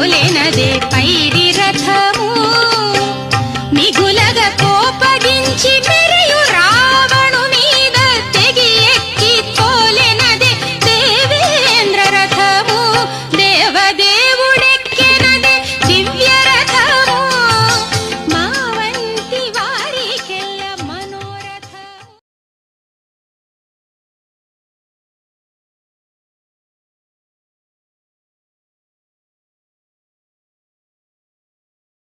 పోలేనదే